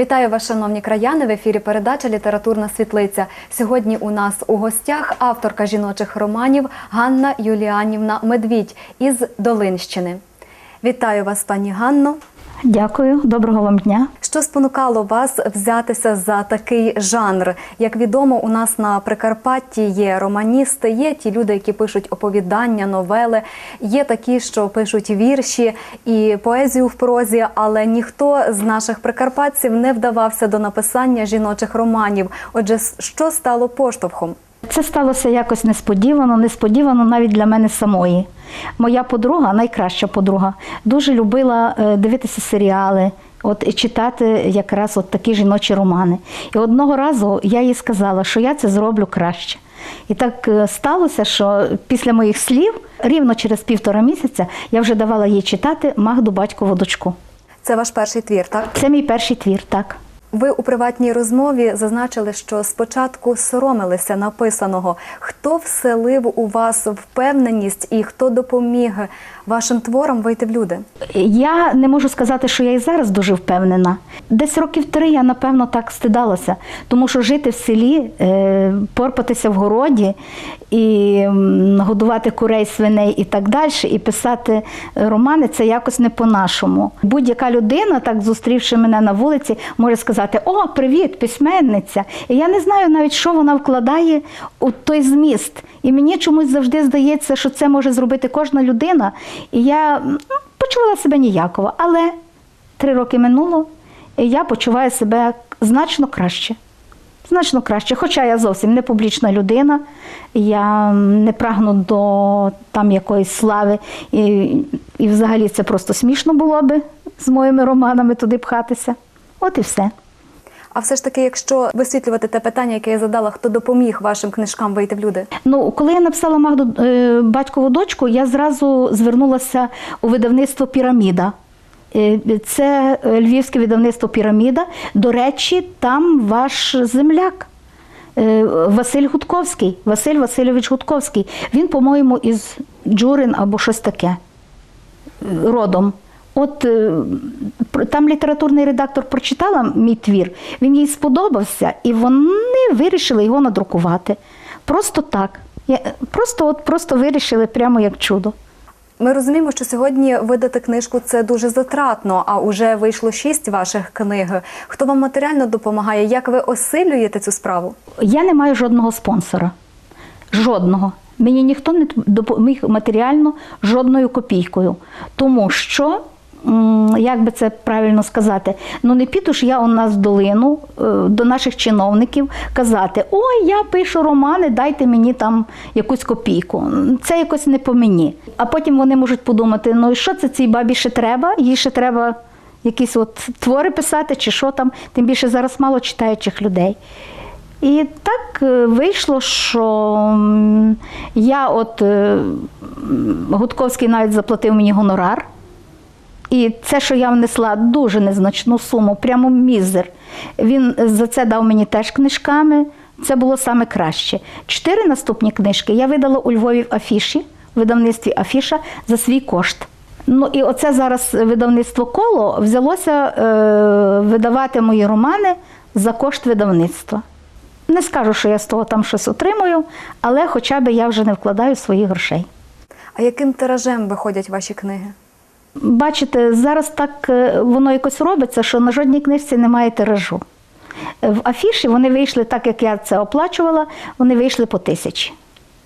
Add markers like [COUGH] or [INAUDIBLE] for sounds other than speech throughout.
Вітаю вас, шановні краяни. В ефірі передача Літературна світлиця. Сьогодні у нас у гостях авторка жіночих романів Ганна Юліанівна Медвідь із Долинщини. Вітаю вас, пані Ганно. Дякую, доброго вам дня. Що спонукало вас взятися за такий жанр? Як відомо, у нас на Прикарпатті є романісти, є ті люди, які пишуть оповідання, новели, є такі, що пишуть вірші і поезію в прозі, але ніхто з наших прикарпатців не вдавався до написання жіночих романів. Отже, що стало поштовхом? Це сталося якось несподівано, несподівано навіть для мене самої. Моя подруга, найкраща подруга, дуже любила е, дивитися серіали. От і читати якраз от такі жіночі романи. І одного разу я їй сказала, що я це зроблю краще. І так е, сталося, що після моїх слів, рівно через півтора місяця, я вже давала їй читати Магду батькову дочку. Це ваш перший твір, так? Це мій перший твір, так. Ви у приватній розмові зазначили, що спочатку соромилися написаного. Хто вселив у вас впевненість і хто допоміг вашим творам вийти в люди? Я не можу сказати, що я і зараз дуже впевнена. Десь років три я, напевно, так стидалася, тому що жити в селі, е, порпатися в городі і годувати курей, свиней і так далі, і писати романи це якось не по-нашому. Будь-яка людина, так зустрівши мене на вулиці, може сказати: О, привіт, письменниця! І я не знаю навіть, що вона вкладає у той зміст. І мені чомусь завжди здається, що це може зробити кожна людина. І я почувала себе ніяково. Але три роки минуло, і я почуваю себе значно краще. Значно краще. Хоча я зовсім не публічна людина, я не прагну до там якоїсь слави. І, і взагалі це просто смішно було би з моїми романами туди пхатися. От і все. А все ж таки, якщо висвітлювати те питання, яке я задала, хто допоміг вашим книжкам вийти в люди? Ну, коли я написала Магду е, батькову дочку, я зразу звернулася у видавництво Піраміда. Е, Це львівське видавництво Піраміда. До речі, там ваш земляк. е, Василь Гудковський, Василь Васильович Гудковський. Він, по-моєму, із Джурин або щось таке родом. От е, там літературний редактор прочитала мій твір, він їй сподобався, і вони вирішили його надрукувати. Просто так. Просто, от, просто вирішили прямо як чудо. Ми розуміємо, що сьогодні видати книжку це дуже затратно, а уже вийшло шість ваших книг. Хто вам матеріально допомагає? Як ви осилюєте цю справу? Я не маю жодного спонсора. Жодного. Мені ніхто не допоміг матеріально жодною копійкою. Тому що, як би це правильно сказати, ну не піду ж я у нас в долину е, до наших чиновників казати: ой, я пишу романи, дайте мені там якусь копійку. Це якось не по мені. А потім вони можуть подумати: ну і що це цій бабі ще треба? Їй ще треба якісь от твори писати, чи що там, тим більше зараз мало читаючих людей. І так е, вийшло, що я от е, Гудковський навіть заплатив мені гонорар. І це, що я внесла дуже незначну суму, прямо мізер. Він за це дав мені теж книжками. Це було саме краще. Чотири наступні книжки я видала у Львові в афіші, в видавництві Афіша за свій кошт. Ну і оце зараз видавництво коло взялося е, видавати мої романи за кошт видавництва. Не скажу, що я з того там щось отримую, але хоча б я вже не вкладаю своїх грошей. А яким тиражем виходять ваші книги? Бачите, зараз так е, воно якось робиться, що на жодній книжці немає тиражу. Е, В афіші вони вийшли, так як я це оплачувала, вони вийшли по тисячі.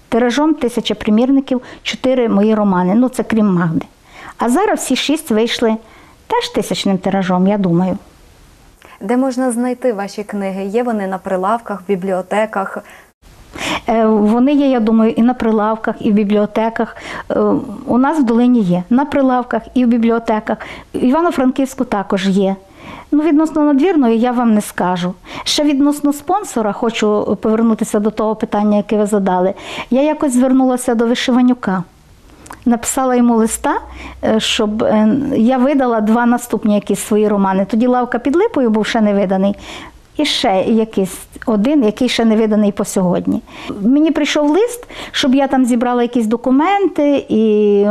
Тиражом тисяча примірників, чотири мої романи, ну це крім Магди. А зараз всі шість вийшли теж тисячним тиражом, я думаю. Де можна знайти ваші книги? Є вони на прилавках, в бібліотеках? Е, Вони є, я думаю, і на прилавках, і в бібліотеках. Е, У нас в долині є на прилавках і в бібліотеках. Івано-Франківську також є. Ну, відносно надвірної я вам не скажу. Ще відносно спонсора, хочу повернутися до того питання, яке ви задали. Я якось звернулася до Вишиванюка. Написала йому листа, е, щоб я видала два наступні якісь свої романи. Тоді лавка під липою був ще не виданий. І ще якийсь один, який ще не виданий по сьогодні. Мені прийшов лист, щоб я там зібрала якісь документи і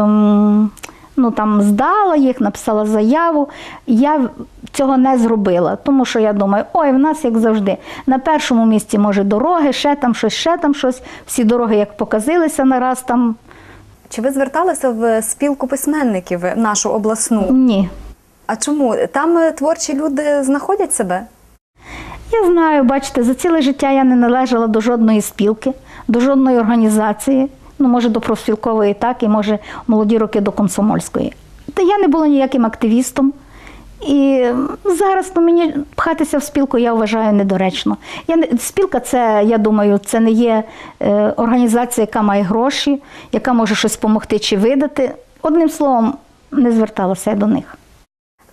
Ну там здала їх, написала заяву. Я цього не зробила, тому що я думаю, ой, в нас як завжди. На першому місці може дороги, ще там щось, ще там щось. Всі дороги як показилися нараз там. Чи ви зверталися в спілку письменників нашу обласну? Ні. А чому там е, творчі люди знаходять себе? Я знаю, бачите, за ціле життя я не належала до жодної спілки, до жодної організації. Ну, може, до профспілкової, так, і може молоді роки до комсомольської. Та я не була ніяким активістом. І зараз ну, мені пхатися в спілку я вважаю недоречно. Я не, спілка це, я думаю, це не є е, організація, яка має гроші, яка може щось допомогти чи видати. Одним словом, не зверталася я до них.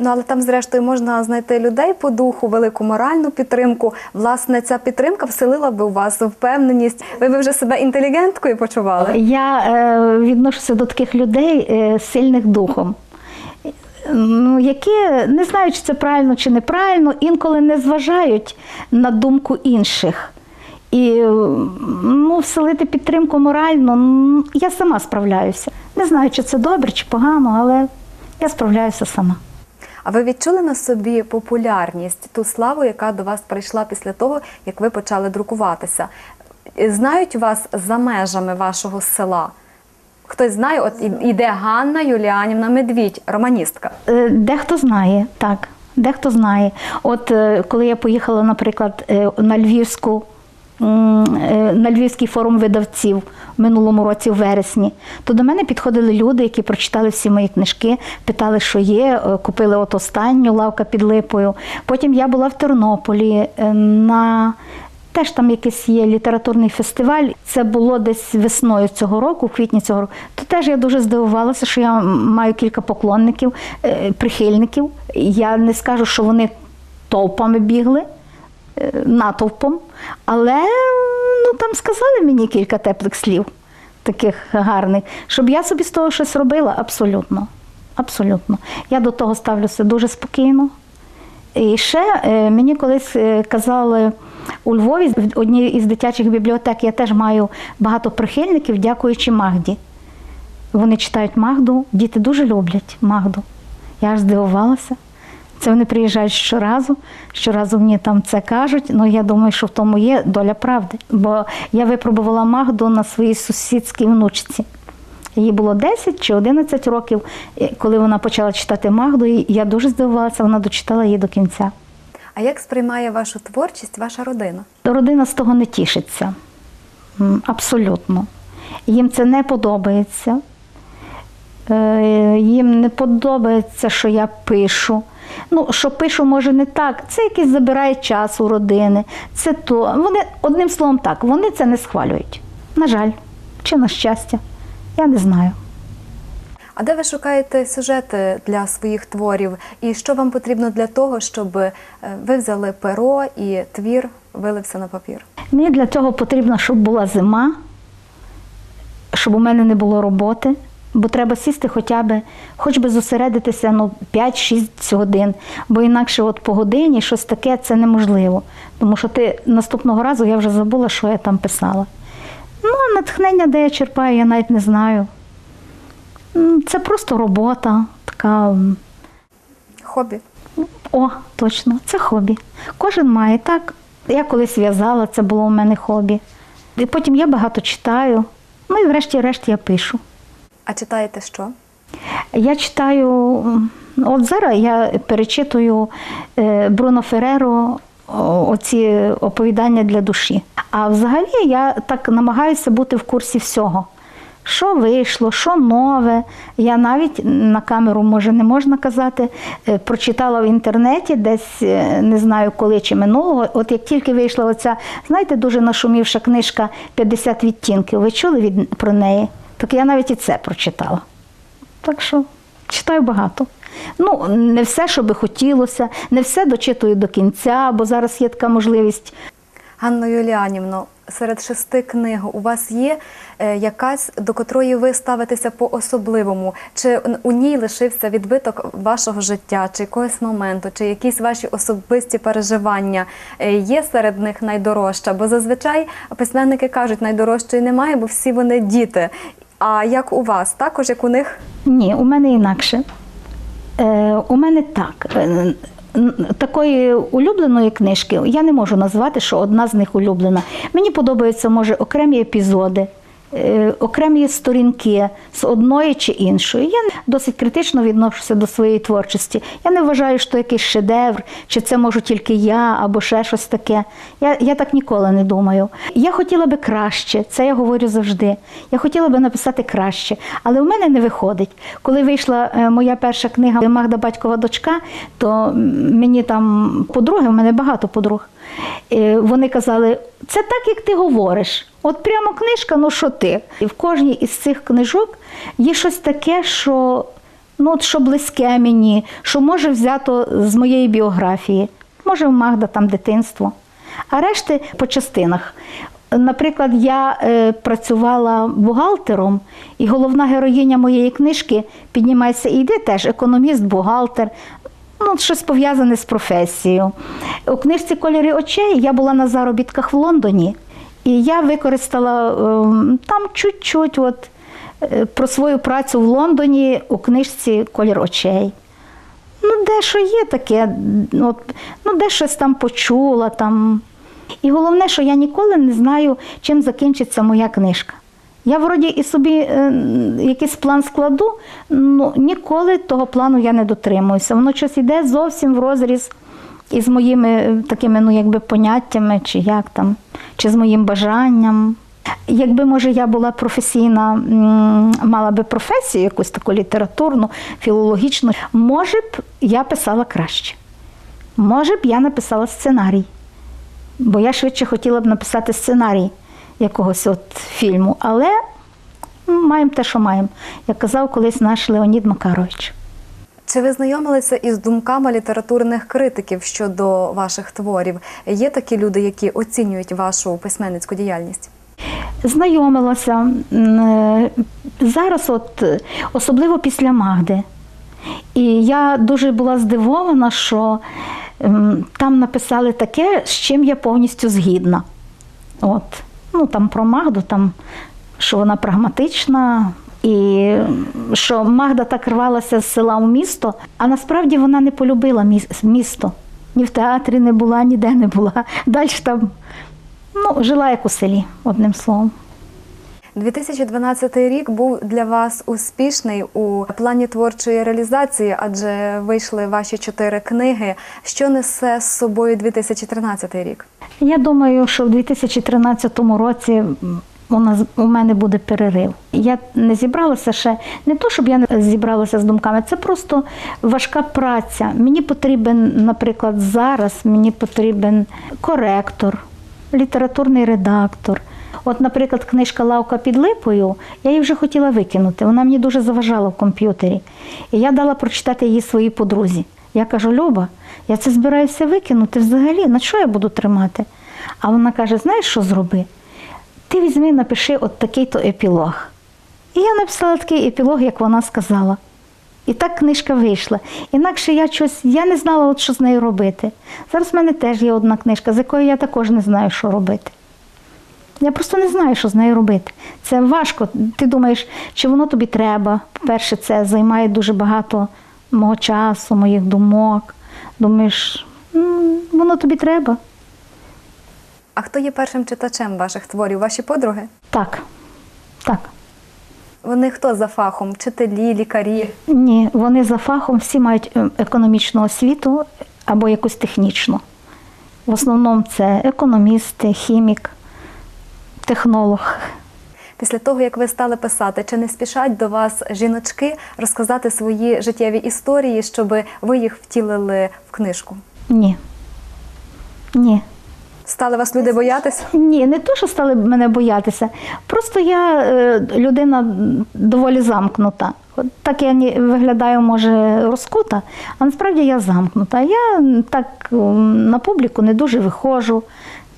Ну але там, зрештою, можна знайти людей по духу, велику моральну підтримку. Власне, ця підтримка вселила би у вас впевненість. Ви би вже себе інтелігенткою почували? Я е, відношуся до таких людей е, сильних духом, ну, які, не знаю, чи це правильно чи неправильно, інколи не зважають на думку інших. І ну, вселити підтримку морально, м, я сама справляюся. Не знаю, чи це добре, чи погано, але я справляюся сама. А ви відчули на собі популярність, ту славу, яка до вас прийшла після того, як ви почали друкуватися? Знають вас за межами вашого села? Хтось знає, от іде Ганна Юліанівна Медвідь, романістка. Е, Дехто знає, так. Дехто знає. От е, коли я поїхала, наприклад, е, на Львівську. Е, На Львівський форум видавців в минулому році, в вересні, то до мене підходили люди, які прочитали всі мої книжки, питали, що є, е, купили от останню лавка під липою. Потім я була в Тернополі е, на Теж там якийсь є літературний фестиваль. Це було десь весною цього року, в квітні цього року. То теж я дуже здивувалася, що я маю кілька поклонників, прихильників. Я не скажу, що вони толпами бігли, натовпом, але ну, там сказали мені кілька теплих слів, таких гарних, щоб я собі з того щось робила. Абсолютно. Абсолютно. Я до того ставлюся дуже спокійно. І ще е, мені колись е, казали у Львові в одній із дитячих бібліотек, я теж маю багато прихильників, дякуючи Магді. Вони читають Магду, діти дуже люблять Магду. Я аж здивувалася. Це вони приїжджають щоразу, щоразу мені там це кажуть. Ну я думаю, що в тому є доля правди. Бо я випробувала Магду на своїй сусідській внучці. Їй було 10 чи 11 років, коли вона почала читати Магду, і я дуже здивувалася, вона дочитала її до кінця. А як сприймає вашу творчість ваша родина? Родина з того не тішиться. Абсолютно. Їм це не подобається. Е, Їм не подобається, що я пишу. Ну, що пишу, може, не так. Це якийсь забирає час у родини. Це то. Вони, одним словом, так, вони це не схвалюють. На жаль, чи на щастя, я не знаю. А де ви шукаєте сюжети для своїх творів? І що вам потрібно для того, щоб е, ви взяли перо і твір вилився на папір? Мені для цього потрібно, щоб була зима, щоб у мене не було роботи, бо треба сісти хоча б, хоч би зосередитися ну, 5-6 годин, бо інакше от по годині щось таке це неможливо. Тому що ти наступного разу я вже забула, що я там писала. Ну, а натхнення, де я черпаю, я навіть не знаю. Це просто робота, така. Хобі? о, точно, це хобі. Кожен має так. Я колись в'язала, це було у мене хобі. І потім я багато читаю. Ну і врешті-решт я пишу. А читаєте що? Я читаю, от зараз я перечитую е, Бруно Фереро оці оповідання для душі. А взагалі я так намагаюся бути в курсі всього. Що вийшло, що нове. Я навіть на камеру, може, не можна казати, е, прочитала в інтернеті десь е, не знаю коли чи минулого. От як тільки вийшла оця, знаєте, дуже нашумівша книжка «50 відтінків. Ви чули від, про неї? Так я навіть і це прочитала. Так що читаю багато. Ну, не все, що би хотілося, не все дочитую до кінця, бо зараз є така можливість. Ганно Юліанівно, серед шести книг у вас є е, якась, до котрої ви ставитеся по-особливому? Чи у ній лишився відбиток вашого життя, чи якогось моменту, чи якісь ваші особисті переживання? Е, Є серед них найдорожча? Бо зазвичай письменники кажуть, найдорожчої немає, бо всі вони діти. А як у вас? Також як у них? Ні, у мене інакше. Е, у мене так. Е, Такої улюбленої книжки я не можу назвати, що одна з них улюблена. Мені подобаються, може, окремі епізоди, окремі сторінки з одної чи іншої. Я досить критично відношуся до своєї творчості. Я не вважаю, що якийсь шедевр, чи це можу тільки я, або ще щось таке. Я, я так ніколи не думаю. Я хотіла би краще, це я говорю завжди. Я хотіла би написати краще, але в мене не виходить. Коли вийшла е, моя перша книга Магда батькова дочка, то мені там подруги, в мене багато подруг. Е, Вони казали, це так, як ти говориш. От прямо книжка, ну що ти? І в кожній із цих книжок є щось таке, що, ну, от, що близьке мені, що може взято з моєї біографії. Може, в Магда там дитинство. А решти по частинах. Наприклад, я е, працювала бухгалтером, і головна героїня моєї книжки піднімається і йде теж економіст, бухгалтер. Ну, щось пов'язане з професією. У книжці Кольори очей я була на заробітках в Лондоні, і я використала ем, там чуть-чуть от, е, про свою працю в Лондоні у книжці Колір очей. Ну, дещо є таке, от, ну, де щось там почула. Там. І головне, що я ніколи не знаю, чим закінчиться моя книжка. Я вроді і собі е, якийсь план складу, ну ніколи того плану я не дотримуюся. Воно щось йде зовсім в розріз із моїми е, такими, ну, якби поняттями, чи як там, чи з моїм бажанням. Якби, може, я була професійна, мала би професію, якусь таку літературну, філологічну, може б я писала краще. Може б я написала сценарій. Бо я швидше хотіла б написати сценарій якогось от фільму. Але ну, маємо те, що маємо, як казав колись наш Леонід Макарович. Чи ви знайомилися із думками літературних критиків щодо ваших творів? Є такі люди, які оцінюють вашу письменницьку діяльність? Знайомилася е, зараз, от особливо після Магди. І я дуже була здивована, що там написали таке, з чим я повністю згідна. От. Ну, там про Магду, там, що вона прагматична, і що Магда так рвалася з села в місто, а насправді вона не полюбила місто. Ні в театрі не була, ніде не була. Далі там ну, жила як у селі, одним словом. 2012 рік був для вас успішний у плані творчої реалізації, адже вийшли ваші чотири книги. Що несе з собою 2013 рік? Я думаю, що в 2013 році у мене буде перерив. Я не зібралася ще не то, щоб я не зібралася з думками, це просто важка праця. Мені потрібен, наприклад, зараз мені потрібен коректор, літературний редактор. От, наприклад, книжка Лавка під липою, я її вже хотіла викинути. Вона мені дуже заважала в комп'ютері. І я дала прочитати її своїй подрузі. Я кажу, Люба, я це збираюся викинути взагалі. На що я буду тримати? А вона каже: знаєш, що зроби? Ти візьми, напиши от такий-то епілог. І я написала такий епілог, як вона сказала. І так книжка вийшла. Інакше я щось, я не знала, от що з нею робити. Зараз в мене теж є одна книжка, з якою я також не знаю, що робити. Я просто не знаю, що з нею робити. Це важко. Ти думаєш, чи воно тобі треба. По-перше, це займає дуже багато мого часу, моїх думок. Думаєш, воно тобі треба. А хто є першим читачем ваших творів? Ваші подруги? Так, так. Вони хто за фахом? Вчителі, лікарі? Ні, вони за фахом всі мають е, економічну освіту або якусь технічну. В основному це економісти, хімік, технолог. Після того, як ви стали писати, чи не спішать до вас жіночки розказати свої життєві історії, щоб ви їх втілили в книжку? Ні. Ні. Стали вас люди боятися? Ні, не то, що стали мене боятися. Просто я е, людина доволі замкнута. Так я виглядаю, може, розкута, а насправді я замкнута. Я так на публіку не дуже виходжу.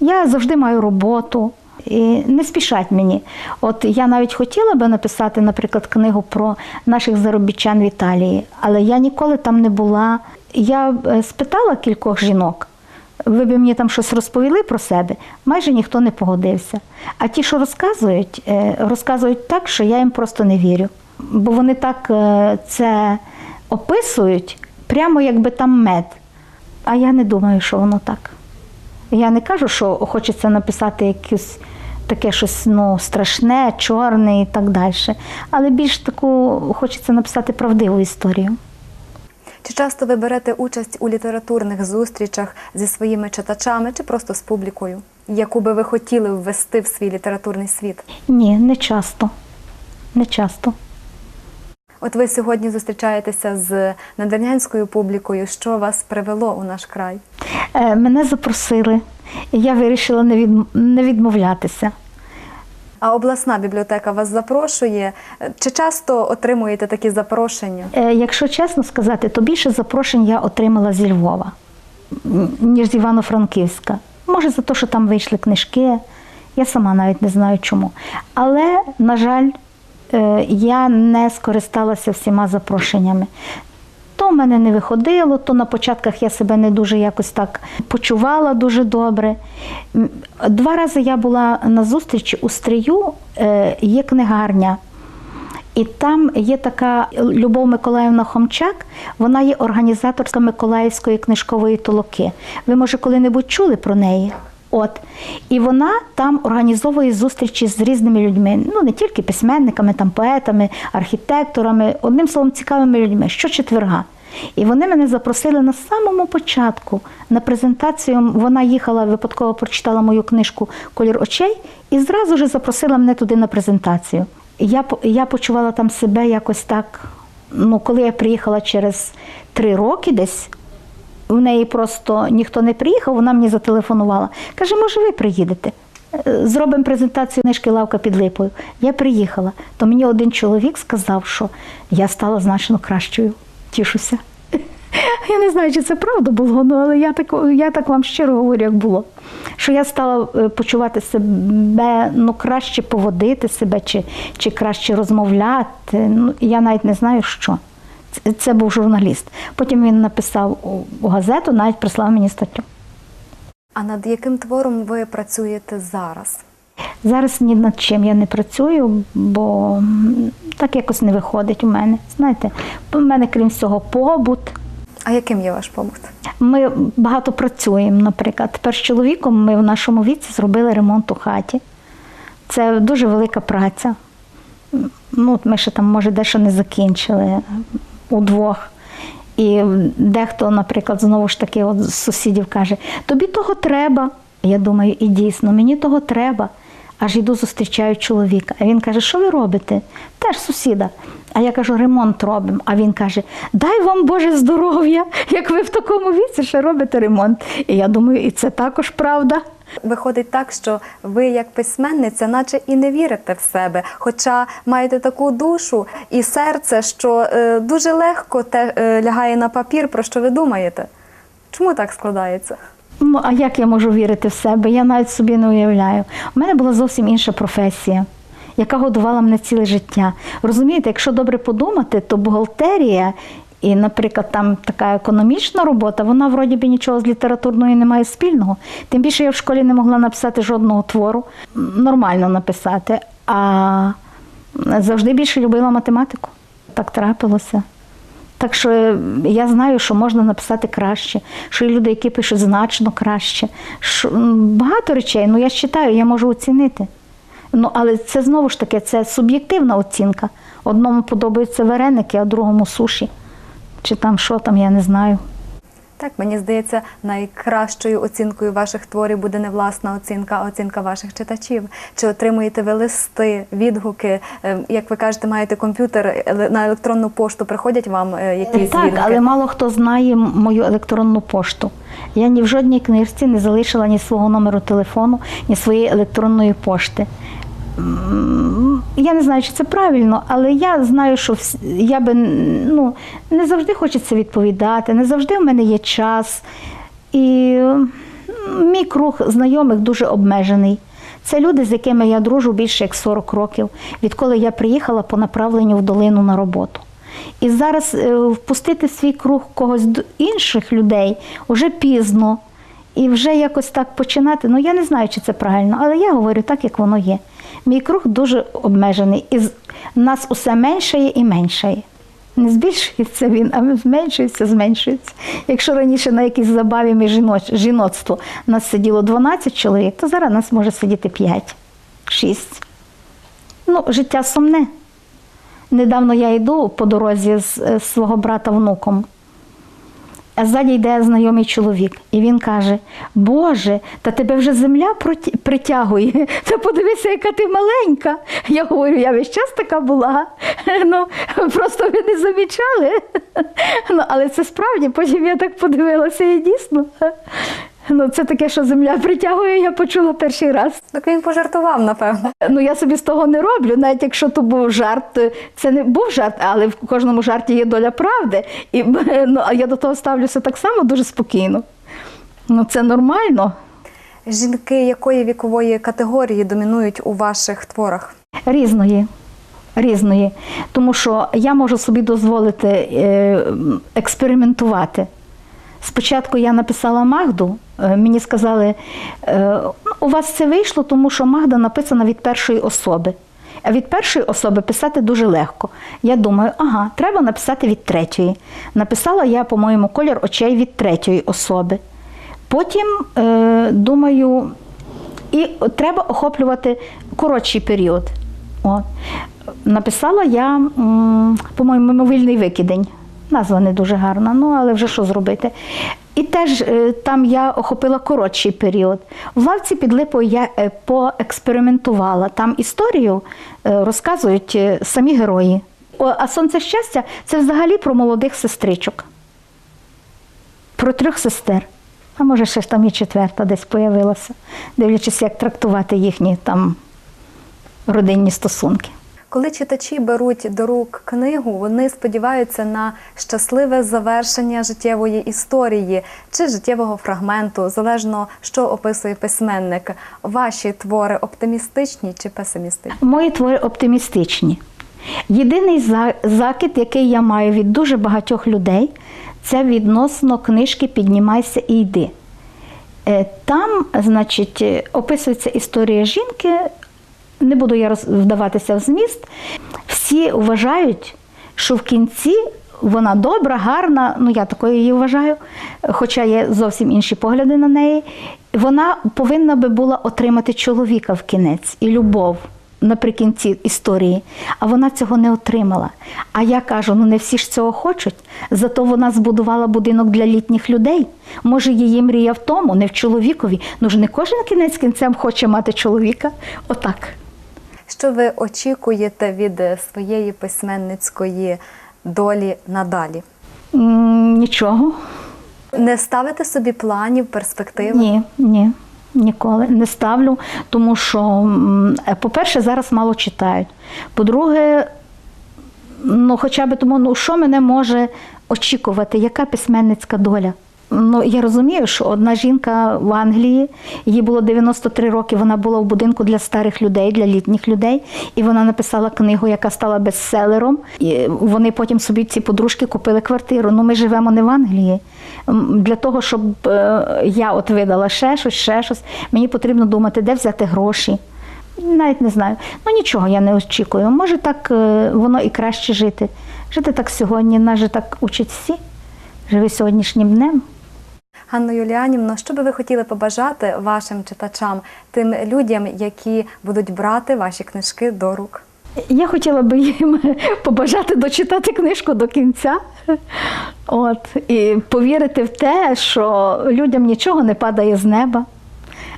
Я завжди маю роботу. І не спішать мені. От я навіть хотіла би написати, наприклад, книгу про наших заробітчан в Італії, але я ніколи там не була. Я е, спитала кількох жінок, ви б мені там щось розповіли про себе, майже ніхто не погодився. А ті, що розказують, е, розказують так, що я їм просто не вірю. бо вони так е, це описують, прямо якби там мед. А я не думаю, що воно так. Я не кажу, що хочеться написати якесь таке щось ну, страшне, чорне і так далі. Але більш таку хочеться написати правдиву історію. Чи часто ви берете участь у літературних зустрічах зі своїми читачами чи просто з публікою, яку би ви хотіли ввести в свій літературний світ? Ні, не часто. Не часто. От ви сьогодні зустрічаєтеся з надвірнянською публікою. Що вас привело у наш край? Е, Мене запросили, і я вирішила не відмовлятися. А обласна бібліотека вас запрошує. Чи часто отримуєте такі запрошення? Е, Якщо чесно сказати, то більше запрошень я отримала зі Львова, ніж з Івано-Франківська. Може, за те, що там вийшли книжки, я сама навіть не знаю чому. Але, на жаль, е, я не скористалася всіма запрошеннями. То в мене не виходило, то на початках я себе не дуже якось так почувала дуже добре. Два рази я була на зустрічі у Стрию, е, є книгарня. І там є така Любов Миколаївна Хомчак, вона є організаторка Миколаївської книжкової толоки. Ви, може, коли-небудь чули про неї? От. І вона там організовує зустрічі з різними людьми, ну не тільки письменниками, там, поетами, архітекторами, одним словом, цікавими людьми, щочетверга. І вони мене запросили на самому початку на презентацію. Вона їхала, випадково прочитала мою книжку Колір очей і зразу ж запросила мене туди на презентацію. Я, я почувала там себе якось так. Ну, коли я приїхала через три роки десь, в неї просто ніхто не приїхав, вона мені зателефонувала. Каже, може, ви приїдете? Е, Зробимо презентацію книжки Лавка під липою. Я приїхала. То мені один чоловік сказав, що я стала значно кращою. Тішуся. [LAUGHS] Я не знаю, чи це правда було, ну, але я так, я так вам щиро говорю, як було. Що я стала е, почувати себе, ну, краще поводити себе, чи, чи краще розмовляти. Ну, я навіть не знаю, що. Це, був журналіст. Потім він написав у, у газету, навіть прислав мені статтю. А над яким твором ви працюєте зараз? Зараз ні над чим я не працюю, бо так якось не виходить у мене. Знаєте, у мене, крім всього, побут. А яким є ваш побут? Ми багато працюємо, наприклад. Тепер з чоловіком ми в нашому віці зробили ремонт у хаті. Це дуже велика праця. Ну, ми ще там, може, дещо не закінчили удвох. І дехто, наприклад, знову ж таки, от з сусідів каже: тобі того треба. Я думаю, і дійсно, мені того треба. Аж йду зустрічаю чоловіка. А він каже, що ви робите? Теж сусіда. А я кажу, ремонт робимо. А він каже: Дай вам Боже здоров'я, як ви в такому віці ще робите ремонт. І я думаю, і це також правда. Виходить так, що ви, як письменниця, наче і не вірите в себе, хоча маєте таку душу і серце, що е, дуже легко те е, лягає на папір, про що ви думаєте. Чому так складається? Ну, а як я можу вірити в себе? Я навіть собі не уявляю. У мене була зовсім інша професія, яка годувала мене ціле життя. Розумієте, якщо добре подумати, то бухгалтерія і, наприклад, там така економічна робота, вона вроді би нічого з літературною не має спільного. Тим більше я в школі не могла написати жодного твору, нормально написати, а завжди більше любила математику. Так трапилося. Так що я знаю, що можна написати краще, що є люди, які пишуть значно краще. Що, багато речей, ну я ж читаю, я можу оцінити. Ну, але це знову ж таки це суб'єктивна оцінка. Одному подобаються вареники, а другому суші. Чи там що там, я не знаю. Так, мені здається, найкращою оцінкою ваших творів буде не власна оцінка, а оцінка ваших читачів. Чи отримуєте ви листи, відгуки? Е, Як ви кажете, маєте комп'ютер на електронну пошту, приходять вам е, якісь Так, відгуки? але мало хто знає мою електронну пошту. Я ні в жодній книжці не залишила ні свого номеру телефону, ні своєї електронної пошти. Я не знаю, чи це правильно, але я знаю, що я би ну, не завжди хочеться відповідати, не завжди в мене є час. І мій круг знайомих дуже обмежений. Це люди, з якими я дружу більше як 40 років, відколи я приїхала по направленню в долину на роботу. І зараз е, впустити в свій круг когось д- інших людей вже пізно. І вже якось так починати. Ну я не знаю, чи це правильно, але я говорю так, як воно є. Мій круг дуже обмежений, і нас усе меншає і меншає. Не збільшується він, а зменшується, зменшується. Якщо раніше на якійсь забаві ми жіноч, жіноцтво нас сиділо 12 чоловік, то зараз нас може сидіти 5, 6. Ну, життя сумне. Недавно я йду по дорозі з е, свого брата внуком. А ззаді йде знайомий чоловік, і він каже: Боже, та тебе вже земля притягує. [LAUGHS] Та подивися, яка ти маленька. Я говорю, я весь час така була. [LAUGHS] Ну, просто ви не замічали. [LAUGHS] Ну, але це справді, потім я так подивилася і дійсно. Ну, це таке, що земля притягує, я почула перший раз. Так він пожартував, напевно. Ну я собі з того не роблю, навіть якщо то був жарт, це не був жарт, але в кожному жарті є доля правди. І [LAUGHS] ну, а я до того ставлюся так само дуже спокійно. Ну це нормально. Жінки якої вікової категорії домінують у ваших творах? Різної. Різної. Тому що я можу собі дозволити е, експериментувати. Спочатку я написала Магду, е, мені сказали, е, «Ну, у вас це вийшло, тому що Магда написана від першої особи. А від першої особи писати дуже легко. Я думаю, ага, треба написати від третьої. Написала я, по-моєму, колір очей від третьої особи. Потім е, думаю, і треба охоплювати коротший період. От. Написала я, по-моєму, мимовільний викидень. Назва не дуже гарна, ну але вже що зробити. І теж е, там я охопила коротший період. В лавці під липою я е, поекспериментувала. Там історію е, розказують самі герої. А сонце щастя це взагалі про молодих сестричок про трьох сестер. А може, ще ж там і четверта десь появилася, дивлячись, як трактувати їхні там родинні стосунки. Коли читачі беруть до рук книгу, вони сподіваються на щасливе завершення життєвої історії чи життєвого фрагменту, залежно що описує письменник. Ваші твори оптимістичні чи песимістичні? Мої твори оптимістичні. Єдиний за- закид, який я маю від дуже багатьох людей, це відносно книжки Піднімайся і йди. Е, Там, значить, е, описується історія жінки. Не буду я вдаватися в зміст. Всі вважають, що в кінці вона добра, гарна, ну я такою її вважаю, хоча є зовсім інші погляди на неї. Вона повинна би була отримати чоловіка в кінець і любов наприкінці історії, а вона цього не отримала. А я кажу: ну не всі ж цього хочуть. Зато вона збудувала будинок для літніх людей. Може, її мрія в тому, не в чоловікові. Ну ж не кожен кінець кінцем хоче мати чоловіка. Отак. Що ви очікуєте від е, своєї письменницької долі надалі? Нічого. Не ставите собі планів, перспектив? Ні, ні, ніколи не ставлю, тому що, е, по-перше, зараз мало читають. По-друге, ну, хоча б тому, ну, що мене може очікувати, яка письменницька доля? Ну, я розумію, що одна жінка в Англії, їй було 93 роки, вона була в будинку для старих людей, для літніх людей, і вона написала книгу, яка стала бестселером. І вони потім собі ці подружки купили квартиру. Ну, ми живемо не в Англії. Для того, щоб е, я от видала ще щось, ще щось, мені потрібно думати, де взяти гроші. Навіть не знаю. Ну нічого я не очікую. Може так е, воно і краще жити. Жити так сьогодні, нас же так учать всі. Живи сьогоднішнім днем. Ганно Юліанівно, що би ви хотіли побажати вашим читачам, тим людям, які будуть брати ваші книжки до рук? Я хотіла би їм [LAUGHS] побажати дочитати книжку до кінця. От, і повірити в те, що людям нічого не падає з неба.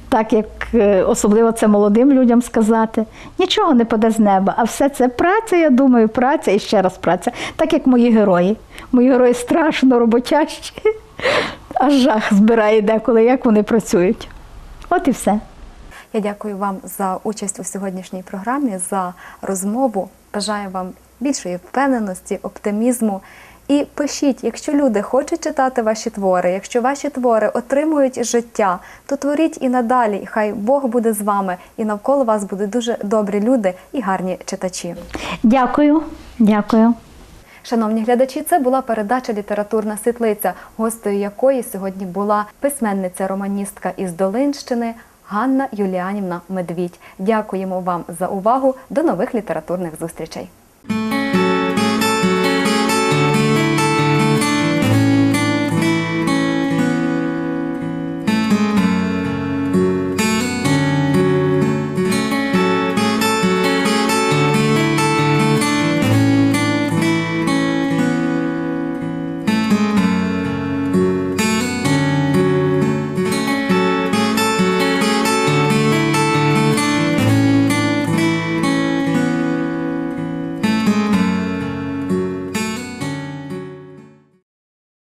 Так як е, особливо це молодим людям сказати, нічого не паде з неба, а все це праця, я думаю, праця і ще раз праця. Так як мої герої. Мої герої страшно роботящі, аж жах збирає деколи, як вони працюють. От і все. Я дякую вам за участь у сьогоднішній програмі, за розмову. Бажаю вам більшої впевненості, оптимізму. І пишіть, якщо люди хочуть читати ваші твори, якщо ваші твори отримують життя, то творіть і надалі. І хай Бог буде з вами, і навколо вас будуть дуже добрі люди і гарні читачі. Дякую, дякую. Шановні глядачі, це була передача Літературна світлиця, гостею якої сьогодні була письменниця романістка із Долинщини Ганна Юліанівна Медвідь. Дякуємо вам за увагу. До нових літературних зустрічей.